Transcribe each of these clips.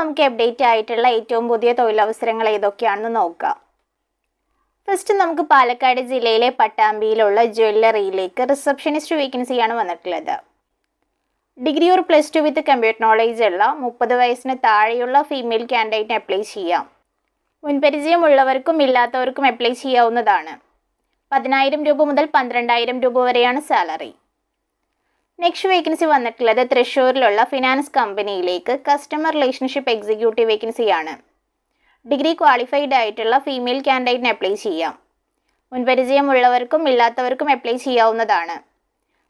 നമുക്ക് അപ്ഡേറ്റ് ആയിട്ടുള്ള ഏറ്റവും പുതിയ തൊഴിലവസരങ്ങൾ ഏതൊക്കെയാണെന്ന് നോക്കാം. ഫസ്റ്റ് നമുക്ക് പാലക്കാട് ജില്ലയിലെ പട്ടാമ്പിയിലുള്ള ജ്വല്ലറിയിലേക്ക് റിസപ്ഷനിസ്റ്റ് വേക്കൻസിയാണ് വന്നിട്ടുള്ളത്. Degree or plus two with computer knowledge ഉള്ള മുപ്പത് വയസ്സിന് താഴെയുള്ള ഫീമെയിൽ കാൻഡിഡേറ്റിന് അപ്ലൈ ചെയ്യാം. മുൻപരിചയമുള്ളവർക്കും ഇല്ലാത്തവർക്കും അപ്ലൈ ചെയ്യാവുന്നതാണ്. പതിനായിരം രൂപ മുതൽ പന്ത്രണ്ടായിരം രൂപ വരെയാണ് സാലറി നെക്സ്റ്റ് വേക്കൻസി വന്നിട്ടുള്ളത് തൃശ്ശൂരിലുള്ള ഫിനാൻസ് കമ്പനിയിലേക്ക് കസ്റ്റമർ റിലേഷൻഷിപ്പ് എക്സിക്യൂട്ടീവ് വേക്കൻസിയാണ് ഡിഗ്രി ക്വാളിഫൈഡ് ആയിട്ടുള്ള ഫീമെയിൽ കാൻഡിഡേറ്റിന് അപ്ലൈ ചെയ്യാം. മുൻപരിചയമുള്ളവർക്കും ഇല്ലാത്തവർക്കും അപ്ലൈ ചെയ്യാവുന്നതാണ്.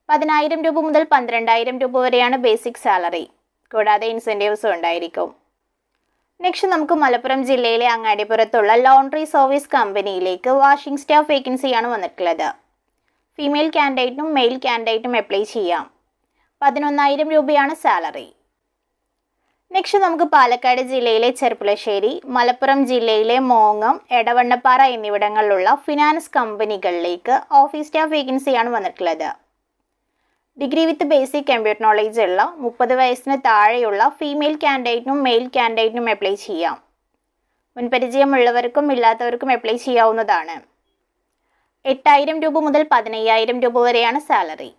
പതിനായിരം രൂപ മുതൽ പന്ത്രണ്ടായിരം രൂപ വരെയാണ് ബേസിക് സാലറി കൂടാതെ ഇൻസെന്റീവ്സും ഉണ്ടായിരിക്കും. നെക്സ്റ്റ് നമുക്ക് മലപ്പുറം ജില്ലയിലെ അങ്ങാടിപ്പുറത്തുള്ള ലോണ്ടറി സർവീസ് കമ്പനിയിലേക്ക് വാഷിംഗ് സ്റ്റാഫ് വേക്കൻസിയാണ് വന്നിട്ടുള്ളത്. ഫീമെയിൽ കാൻഡിഡേറ്റിനും മെയിൽ കാൻഡിഡേറ്റിനും അപ്ലൈ ചെയ്യാം. പതിനൊന്നായിരം രൂപയാണ് സാലറി. നെക്സ്റ്റ് നമുക്ക് പാലക്കാട് ജില്ലയിലെ ചെർപ്പുളശ്ശേരി മലപ്പുറം ജില്ലയിലെ മോങ്ങം എടവണ്ണപ്പാറ എന്നിവിടങ്ങളിലുള്ള ഫിനാൻസ് കമ്പനികളിലേക്ക് ഓഫീസ് സ്റ്റാഫ് വേക്കൻസിയാണ് വന്നിട്ടുള്ളത്. Degree with basic computer knowledge ഉള്ള മുപ്പത് വയസ്സിന് താഴെയുള്ള ഫീമെയിൽ കാൻഡിഡേറ്റിനും മെയിൽ കാൻഡിഡേറ്റിനും അപ്ലൈ ചെയ്യാം. മുൻപരിചയമുള്ളവർക്കും ഇല്ലാത്തവർക്കും അപ്ലൈ ചെയ്യാവുന്നതാണ്. എട്ടായിരം രൂപ മുതൽ പതിനയ്യായിരം രൂപ വരെയാണ് സാലറി.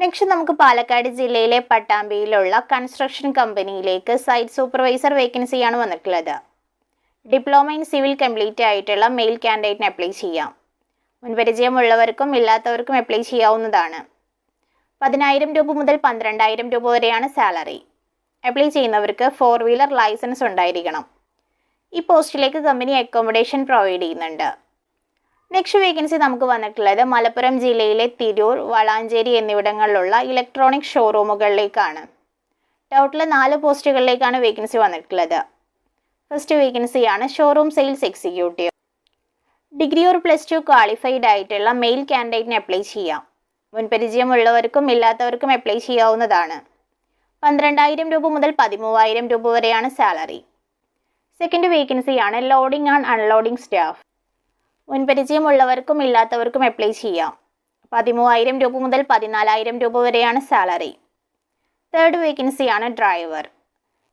നെക്സ്റ്റ് നമുക്ക് പാലക്കാട് ജില്ലയിലെ പട്ടാമ്പിയിലുള്ള കൺസ്ട്രക്ഷൻ കമ്പനിയിലേക്ക് സൈറ്റ് സൂപ്പർവൈസർ വേക്കൻസിയാണ് വന്നിട്ടുള്ളത്. ഡിപ്ലോമ ഇൻ സിവിൽ കംപ്ലീറ്റ് ആയിട്ടുള്ള മെയിൽ കാൻഡിഡേറ്റിന് അപ്ലൈ ചെയ്യാം. മുൻപരിചയമുള്ളവർക്കും ഇല്ലാത്തവർക്കും അപ്ലൈ ചെയ്യാവുന്നതാണ്. പതിനായിരം രൂപ മുതൽ പന്ത്രണ്ടായിരം രൂപ വരെയാണ് സാലറി അപ്ലൈ ചെയ്യുന്നവർക്ക് ഫോർ വീലർ ലൈസൻസ് ഉണ്ടായിരിക്കണം. ഈ പോസ്റ്റിലേക്ക് കമ്പനി അക്കോമഡേഷൻ പ്രൊവൈഡ് ചെയ്യുന്നുണ്ട്. നെക്സ്റ്റ് വേക്കൻസി നമുക്ക് വന്നിട്ടുള്ളത് മലപ്പുറം ജില്ലയിലെ തിരൂർ വളാഞ്ചേരി എന്നിവിടങ്ങളിലുള്ള ഇലക്ട്രോണിക് ഷോറൂമുകളിലേക്കാണ് ടോട്ടൽ നാല് പോസ്റ്റുകളിലേക്കാണ് വേക്കൻസി വന്നിട്ടുള്ളത്. ഫസ്റ്റ് വേക്കൻസിയാണ് showroom sales executive degree or plus two qualified ആയിട്ടുള്ള മെയിൽ കാൻഡിഡേറ്റിന് അപ്ലൈ ചെയ്യാം. മുൻപരിചയമുള്ളവർക്കും ഇല്ലാത്തവർക്കും അപ്ലൈ ചെയ്യാവുന്നതാണ്. പന്ത്രണ്ടായിരം രൂപ മുതൽ പതിമൂവായിരം രൂപ വരെയാണ് സാലറി സെക്കൻഡ് വേക്കൻസിയാണ് ലോഡിംഗ് ആൻഡ് അൺലോഡിംഗ് സ്റ്റാഫ് മുൻപരിചയമുള്ളവർക്കും ഇല്ലാത്തവർക്കും അപ്ലൈ ചെയ്യാം. പതിമൂവായിരം രൂപ മുതൽ പതിനാലായിരം രൂപ വരെയാണ് സാലറി തേർഡ് വേക്കൻസിയാണ് ഡ്രൈവർ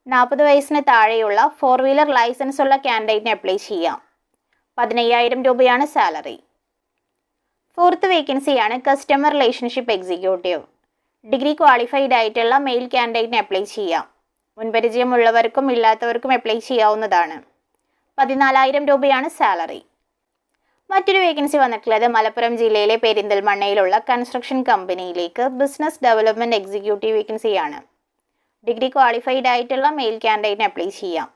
നാൽപ്പത് വയസ്സിന് താഴെയുള്ള ഫോർ വീലർ ലൈസൻസ് ഉള്ള ക്യാൻഡിഡേറ്റിന് അപ്ലൈ ചെയ്യാം. പതിനയ്യായിരം രൂപയാണ് സാലറി ഫോർത്ത് വേക്കൻസിയാണ് customer relationship executive degree qualified ആയിട്ടുള്ള മെയിൽ ക്യാൻഡിഡേറ്റിന് അപ്ലൈ ചെയ്യാം. മുൻപരിചയമുള്ളവർക്കും ഇല്ലാത്തവർക്കും അപ്ലൈ ചെയ്യാവുന്നതാണ്. പതിനാലായിരം രൂപയാണ് സാലറി മറ്റൊരു വേക്കൻസി വന്നിട്ടുള്ളത് മലപ്പുറം ജില്ലയിലെ പെരിന്തൽമണ്ണയിലുള്ള കൺസ്ട്രക്ഷൻ കമ്പനിയിലേക്ക് ബിസിനസ് ഡെവലപ്മെന്റ് എക്സിക്യൂട്ടീവ് വേക്കൻസിയാണ് ഡിഗ്രി ക്വാളിഫൈഡ് ആയിട്ടുള്ള മെയിൽ ക്യാൻഡിഡേറ്റിന് അപ്ലൈ ചെയ്യാം.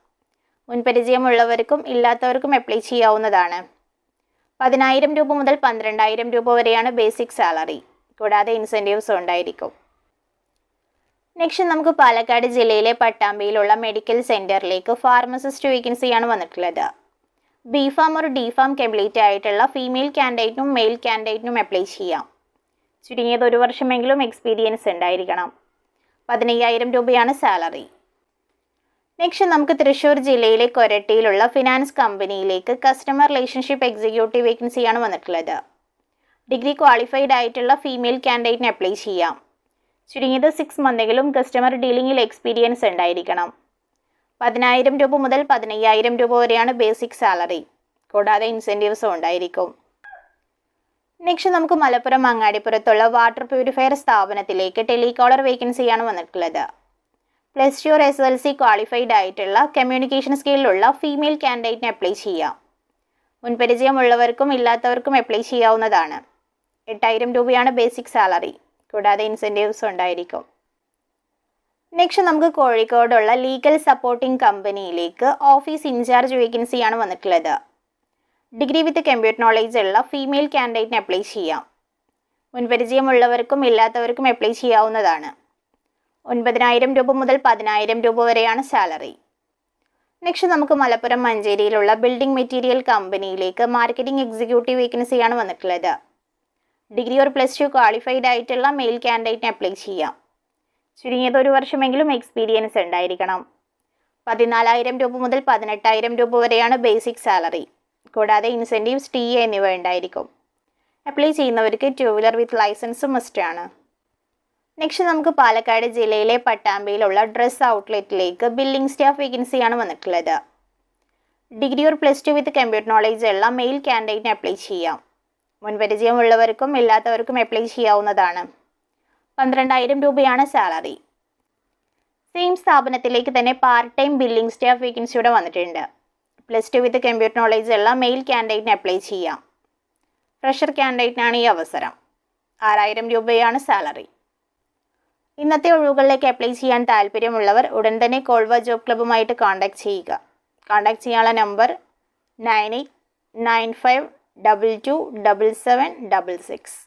മുൻപരിചയമുള്ളവർക്കും ഇല്ലാത്തവർക്കും അപ്ലൈ ചെയ്യാവുന്നതാണ്. പതിനായിരം രൂപ മുതൽ പന്ത്രണ്ടായിരം രൂപ വരെയാണ് ബേസിക് സാലറി കൂടാതെ ഇൻസെന്റീവ്സ് ഉണ്ടായിരിക്കും. നെക്സ്റ്റ് നമുക്ക് പാലക്കാട് ജില്ലയിലെ പട്ടാമ്പിയിലുള്ള മെഡിക്കൽ സെന്ററിലേക്ക് ഫാർമസിസ്റ്റ് വേക്കൻസിയാണ് വന്നിട്ടുള്ളത്. ബി ഫാം ഒരു ഡി ഫാം കംപ്ലീറ്റ് ആയിട്ടുള്ള ഫീമെയിൽ കാൻഡിഡേറ്റിനും മെയിൽ കാൻഡിഡേറ്റിനും അപ്ലൈ ചെയ്യാം. ചുരുങ്ങിയത് ഒരു വർഷമെങ്കിലും എക്സ്പീരിയൻസ് ഉണ്ടായിരിക്കണം. പതിനയ്യായിരം രൂപയാണ് സാലറി നെക്സ്റ്റ് നമുക്ക് തൃശ്ശൂർ ജില്ലയിലെ കൊരട്ടിയിലുള്ള ഫിനാൻസ് കമ്പനിയിലേക്ക് കസ്റ്റമർ റിലേഷൻഷിപ്പ് എക്സിക്യൂട്ടീവ് വേക്കൻസിയാണ് വന്നിട്ടുള്ളത്. ഡിഗ്രി ക്വാളിഫൈഡ് ആയിട്ടുള്ള ഫീമെയിൽ കാൻഡിഡേറ്റിന് അപ്ലൈ ചെയ്യാം. ചുരുങ്ങിയത് സിക്സ് മന്തെങ്കിലും കസ്റ്റമർ ഡീലിംഗിൽ എക്സ്പീരിയൻസ് ഉണ്ടായിരിക്കണം. പതിനായിരം രൂപ മുതൽ പതിനയ്യായിരം രൂപ വരെയാണ് ബേസിക് സാലറി കൂടാതെ ഇൻസെന്റീവ്സും ഉണ്ടായിരിക്കും. നെക്സ്റ്റ് നമുക്ക് മലപ്പുറം അങ്ങാടിപ്പുറത്തുള്ള വാട്ടർ പ്യൂരിഫയർ സ്ഥാപനത്തിലേക്ക് ടെലികോളർ വേക്കൻസിയാണ് വന്നിട്ടുള്ളത്. Plus two S L C qualified ആയിട്ടുള്ള കമ്മ്യൂണിക്കേഷൻ സ്കില്ലുള്ള ഫീമെയിൽ കാൻഡിഡേറ്റിന് അപ്ലൈ ചെയ്യാം. മുൻപരിചയമുള്ളവർക്കും ഇല്ലാത്തവർക്കും അപ്ലൈ ചെയ്യാവുന്നതാണ്. എട്ടായിരം രൂപയാണ് ബേസിക് സാലറി കൂടാതെ ഇൻസെന്റീവ്സ് ഉണ്ടായിരിക്കും. നെക്സ്റ്റ് നമുക്ക് കോഴിക്കോടുള്ള ലീഗൽ സപ്പോർട്ടിംഗ് കമ്പനിയിലേക്ക് ഓഫീസ് ഇൻചാർജ് വേക്കൻസിയാണ് വന്നിട്ടുള്ളത്. ഡിഗ്രി വിത്ത് കമ്പ്യൂട്ടർ നോളേജ് ഉള്ള ഫീമെയിൽ കാൻഡിഡേറ്റിന് അപ്ലൈ ചെയ്യാം. മുൻപരിചയമുള്ളവർക്കും ഇല്ലാത്തവർക്കും അപ്ലൈ ചെയ്യാവുന്നതാണ്. ഒൻപതിനായിരം രൂപ മുതൽ പതിനായിരം രൂപ വരെയാണ് സാലറി നെക്സ്റ്റ് നമുക്ക് മലപ്പുറം മഞ്ചേരിയിലുള്ള ബിൽഡിംഗ് മെറ്റീരിയൽ കമ്പനിയിലേക്ക് മാർക്കറ്റിംഗ് എക്സിക്യൂട്ടീവ് വേക്കൻസിയാണ് വന്നിട്ടുള്ളത്. Degree or plus two qualified ആയിട്ടുള്ള മെയിൽ കാൻഡിഡേറ്റിന് അപ്ലൈ ചെയ്യാം. ചുരുങ്ങിയത് ഒരു വർഷമെങ്കിലും എക്സ്പീരിയൻസ് ഉണ്ടായിരിക്കണം. പതിനാലായിരം രൂപ മുതൽ പതിനെട്ടായിരം രൂപ വരെയാണ് ബേസിക് സാലറി കൂടാതെ ഇൻസെന്റീവ്സ് ടി എ എന്നിവ ഉണ്ടായിരിക്കും. അപ്ലൈ ചെയ്യുന്നവർക്ക് ടു വീലർ വിത്ത് ലൈസൻസ് മസ്റ്റാണ് നെക്സ്റ്റ് നമുക്ക് പാലക്കാട് ജില്ലയിലെ പട്ടാമ്പിയിലുള്ള ഡ്രസ് ഔട്ട്ലെറ്റിലേക്ക് ബില്ലിംഗ് സ്റ്റാഫ് വേക്കൻസിയാണ് വന്നിട്ടുള്ളത്. Degree or plus two with computer knowledge ഉള്ള മെയിൽ ക്യാൻഡിഡേറ്റിന് അപ്ലൈ ചെയ്യാം. മുൻപരിചയമുള്ളവർക്കും ഇല്ലാത്തവർക്കും അപ്ലൈ ചെയ്യാവുന്നതാണ്. പന്ത്രണ്ടായിരം രൂപയാണ് സാലറി. സെയിം സ്ഥാപനത്തിലേക്ക് തന്നെ പാർട്ട് ടൈം ബില്ലിംഗ് സ്റ്റാഫ് വേക്കൻസിയുടെ വന്നിട്ടുണ്ട്. Plus two with computer knowledge ഉള്ള മെയിൽ ക്യാൻഡിഡേറ്റിന് അപ്ലൈ ചെയ്യാം. ഫ്രഷർ ക്യാൻഡിഡേറ്റിനാണ് ഈ അവസരം. ആറായിരം രൂപയാണ് സാലറി. ഇന്നത്തെ ഒഴിവുകളിലേക്ക് അപ്ലൈ ചെയ്യാൻ താല്പര്യമുള്ളവർ ഉടൻ തന്നെ കോൾവ ജോബ് ക്ലബ്ബുമായിട്ട് കോൺടാക്ട് ചെയ്യുക. കോൺടാക്ട് ചെയ്യാനുള്ള number nine eight nine five double two double seven double six